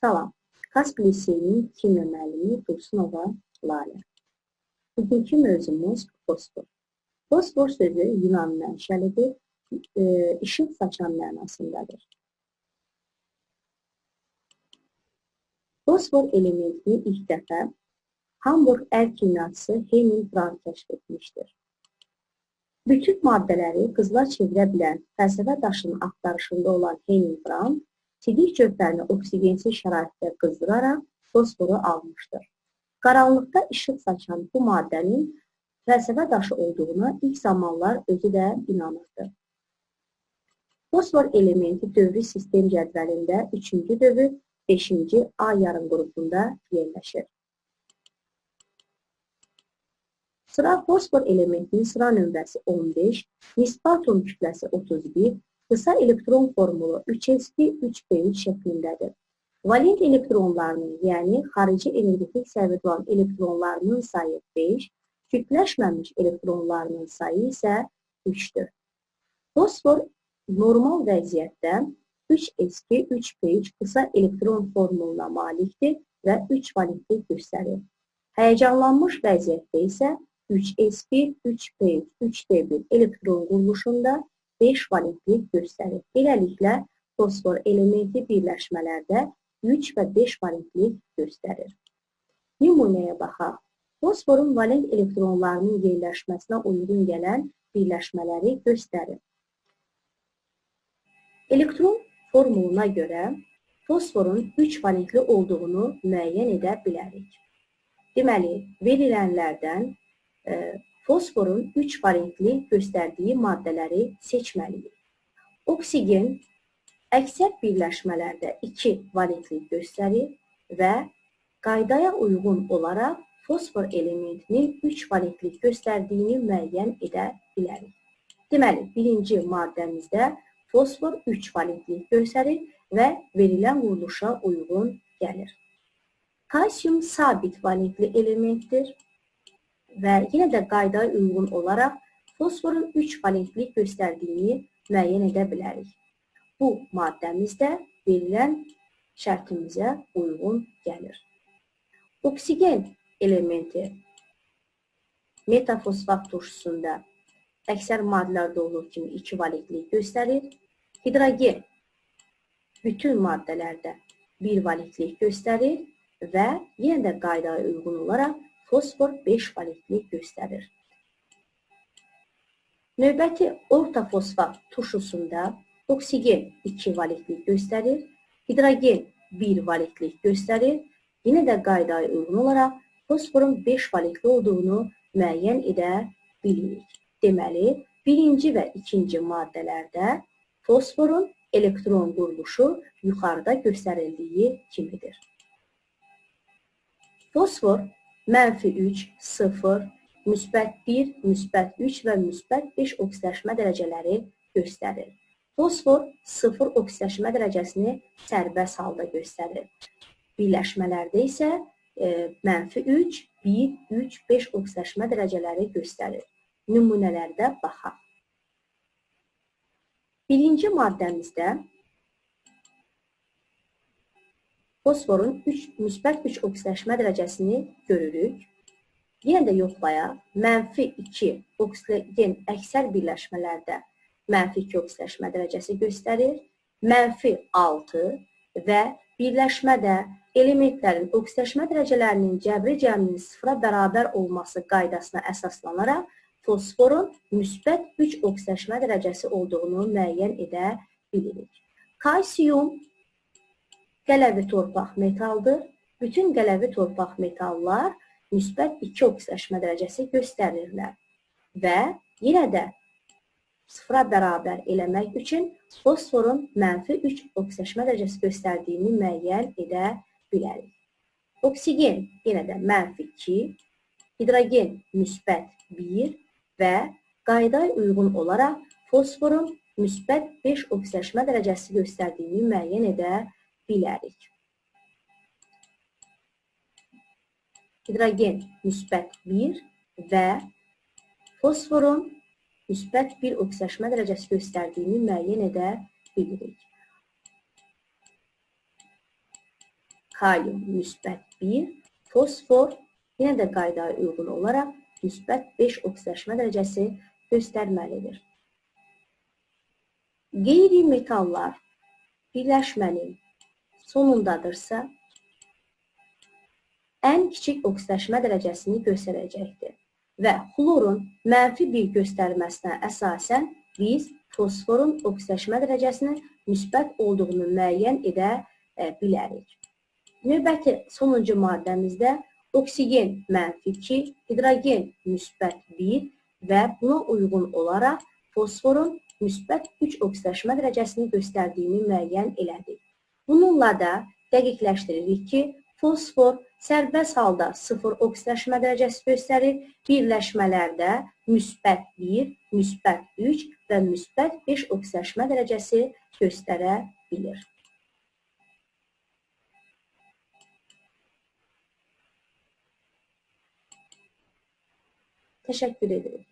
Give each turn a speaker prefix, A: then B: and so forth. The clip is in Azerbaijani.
A: Salam. Kasp Liseyin kimya müəllimi Tursunova Lalə. Bugünkü mövzumuz fosfor. Fosfor sözü Yunan mənşəlidir, e, işıq saçan mənasındadır. Fosfor elementini ilk dəfə Hamburg əl kimyaçısı Henning Brand kəşf etmişdir. Bütün maddələri qızıla çevirə bilən fəlsəfə daşının axtarışında olan Henning Brand sidik cövhərini oksigensiz şəraitdə qızdıraraq fosforu almışdır. Qaranlıqda işıq saçan bu maddənin fəlsəfə daşı olduğuna ilk zamanlar özü də inanırdı. Fosfor elementi dövrü sistem cədvəlində 3-cü dövr 5-ci A yarım qrupunda yerləşir. Sıra fosfor elementinin sıra nömrəsi 15, nisbi atom kütləsi 31, qısa elektron formulu 3s2 3p3 şəklindədir. Valent elektronlarının, yəni xarici energetik səviyyədə olan elektronlarının sayı 5, kütləşməmiş elektronlarının sayı isə 3-dür. Fosfor normal vəziyyətdə 3s2 3p3 qısa elektron formuluna malikdir və 3 valentlik göstərir. Həyəcanlanmış vəziyyətdə isə 3s1, 3p3, 3d1 elektron quruluşunda 5 valentlik göstərir. Beləliklə, fosfor elementi birləşmələrdə 3 və 5 valentlik göstərir. Nümunəyə baxaq. Fosforun valent elektronlarının yerləşməsinə uyğun gələn birləşmələri göstərir. Elektron formuluna görə fosforun 3 valentli olduğunu müəyyən edə bilərik. Deməli, verilənlərdən fosforun 3 valentli göstərdiyi maddələri seçməliyik. Oksigen əksər birləşmələrdə 2 valentlik göstərir və qaydaya uyğun olaraq fosfor elementinin 3 valentlik göstərdiyini müəyyən edə bilərik. Deməli, birinci maddəmizdə fosfor 3 valentlik göstərir və verilən quruluşa uyğun gəlir. Kalsium sabit valentli elementdir və yenə də qaydaya uyğun olaraq fosforun 3 valentlik göstərdiyini müəyyən edə bilərik. Bu maddəmiz də verilən şərtimizə uyğun gəlir. Oksigen elementi metafosfat turşusunda əksər maddələrdə olduğu kimi 2 valentlik göstərir. Hidrogen bütün maddələrdə 1 valentlik göstərir və yenə də qaydaya uyğun olaraq fosfor 5 valentlik göstərir. Növbəti orta fosfat turşusunda oksigen 2 valentlik göstərir, hidrogen 1 valentlik göstərir. Yenə də qaydaya uyğun olaraq fosforun 5 valentli olduğunu müəyyən edə bilirik. Deməli, birinci və ikinci maddələrdə fosforun elektron quruluşu yuxarıda göstərildiyi kimidir. Fosfor mənfi 3, 0, müsbət 1, müsbət 3 və müsbət 5 oksidaşma dərəcələri göstərir. Fosfor 0 oksidaşma dərəcəsini sərbəst halda göstərir. Birləşmələrdə isə e, mənfi 3, 1, 3, 5 oksidaşma dərəcələri göstərir. Nümunələrdə baxaq. Birinci maddəmizdə fosforun 3 müsbət 3 oksidaşma dərəcəsini görürük. Yenə də yoxlayaq. Mənfi 2 oksigen əksər birləşmələrdə mənfi 2 oksidaşma dərəcəsi göstərir. Mənfi 6 və birləşmədə elementlərin oksidaşma dərəcələrinin cəbri cəminin sıfıra bərabər olması qaydasına əsaslanaraq fosforun müsbət 3 oksidaşma dərəcəsi olduğunu müəyyən edə bilirik. Kalsium Qələvi torpaq metaldır. Bütün qələvi torpaq metallar müsbət 2 oksidaşma dərəcəsi göstərirlər. Və yenə də sıfıra bərabər eləmək üçün fosforun mənfi 3 oksidaşma dərəcəsi göstərdiyini müəyyən edə bilərik. Oksigen yenə də mənfi 2, hidrogen müsbət 1 və qaydaya uyğun olaraq fosforun müsbət 5 oksidaşma dərəcəsi göstərdiyini müəyyən edə bilərik bilərik. Hidrogen müsbət 1 və fosforun müsbət 1 oksidaşma dərəcəsi göstərdiyini müəyyən edə bilirik. kalium müsbət 1, fosfor yenə də qaydaya uyğun olaraq müsbət 5 oksidaşma dərəcəsi göstərməlidir. Qeyri-metallar birləşmənin sonundadırsa, ən kiçik oksidaşma dərəcəsini göstərəcəkdir və xlorun mənfi bir göstərməsinə əsasən biz fosforun oksidaşma dərəcəsinin müsbət olduğunu müəyyən edə e, bilərik. Növbəti sonuncu maddəmizdə oksigen mənfi 2, hidrogen müsbət 1 və buna uyğun olaraq fosforun müsbət 3 oksidaşma dərəcəsini göstərdiyini müəyyən elədik. Bununla da dəqiqləşdiririk ki, fosfor sərbəst halda 0 oksidaşma dərəcəsi göstərir, birləşmələrdə müsbət 1, müsbət 3 və müsbət 5 oksidaşma dərəcəsi göstərə bilir. Teşekkür ederim.